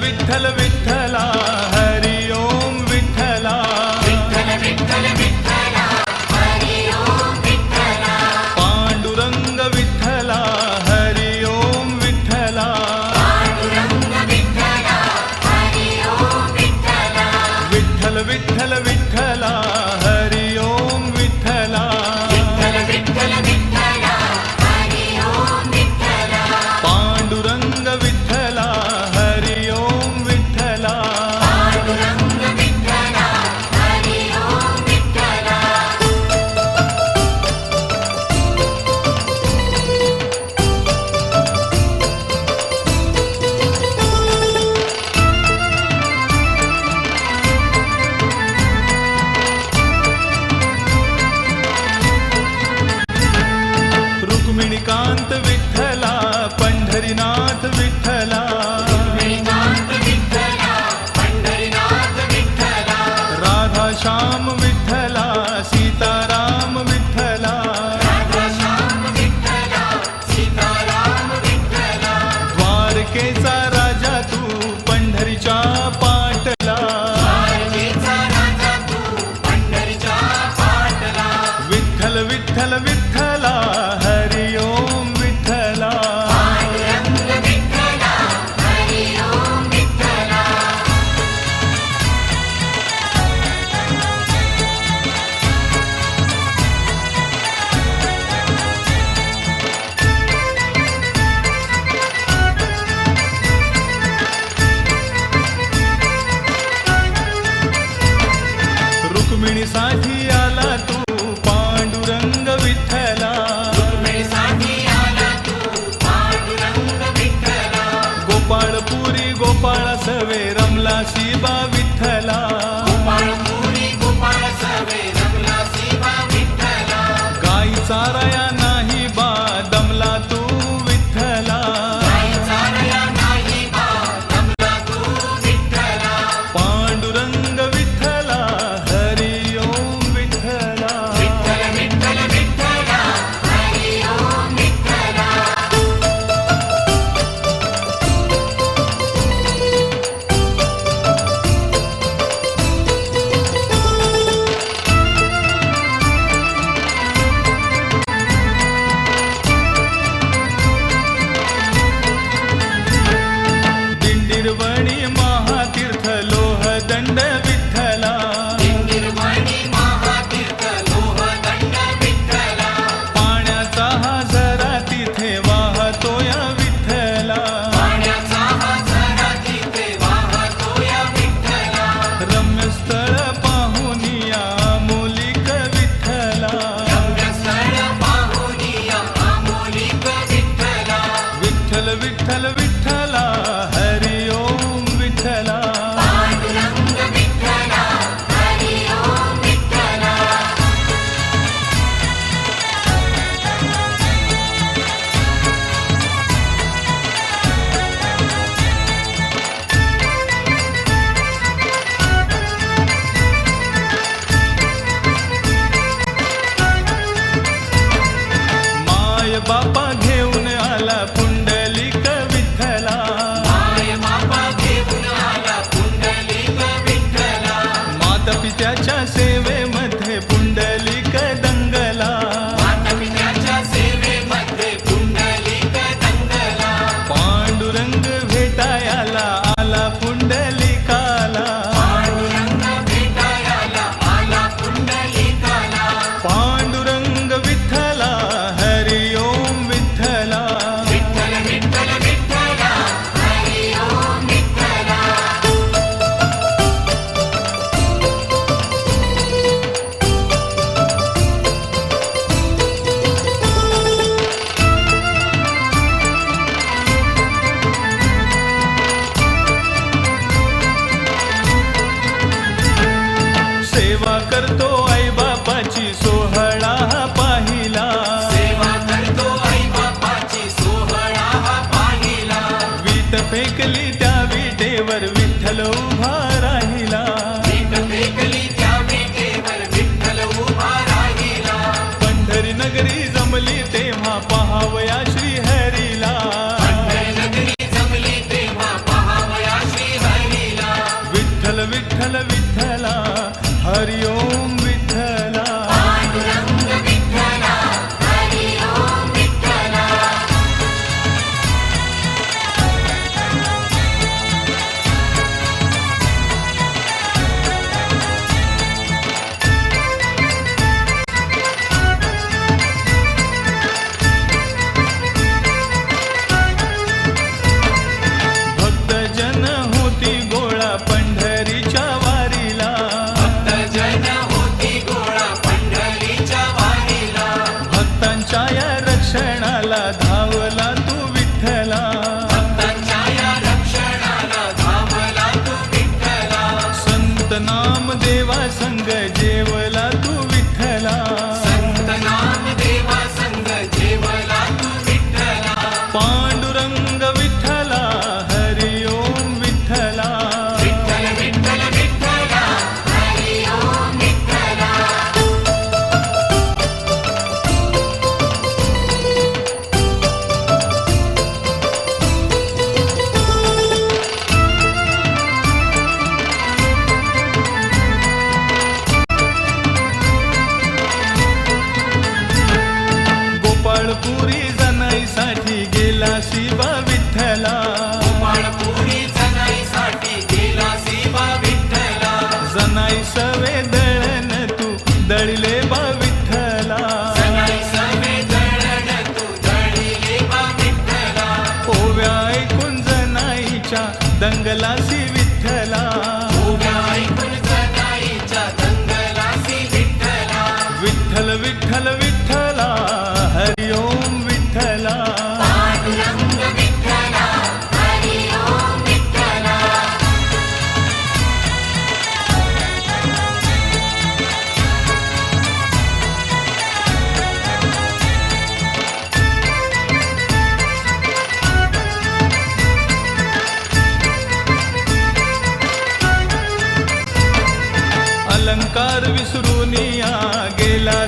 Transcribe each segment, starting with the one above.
विठ्ठल विठ्ठला विठ्ठल विठ्ठला ಸೇವೆ ಮ नाम देवा संग जेवला दंगलासी विठ्ठला. कार विसरून या गेला.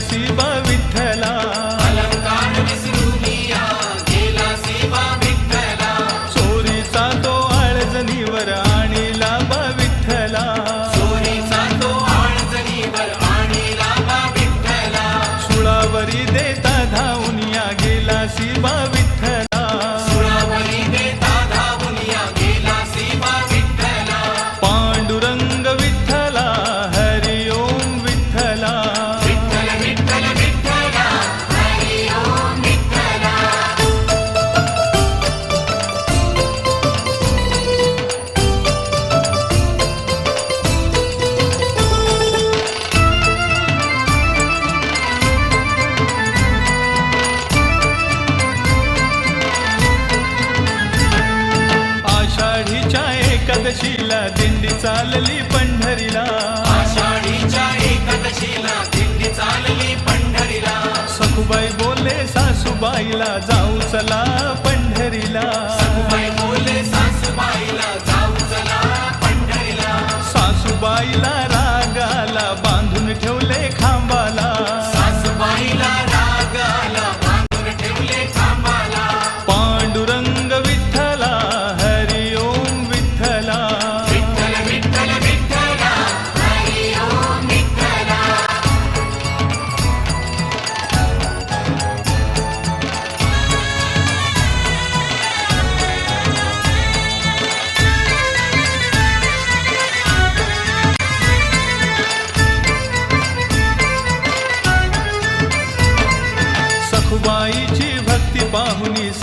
दिंडी चालली पंढरीला. आषाढीच्या एकादशीला दिंडी चालली पंढरीला. सखुबाई बोलले सासूबाईला जाऊ चला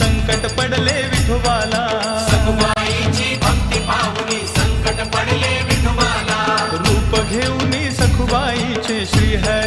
संकट पडले विठोबाला. सखुबाईची भक्ती पाहुनी संकट पडले विठोबाला. रूप घेऊनी सखुबाईचे श्री है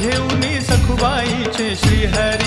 घेऊनी सखुबाईचे श्रीहरी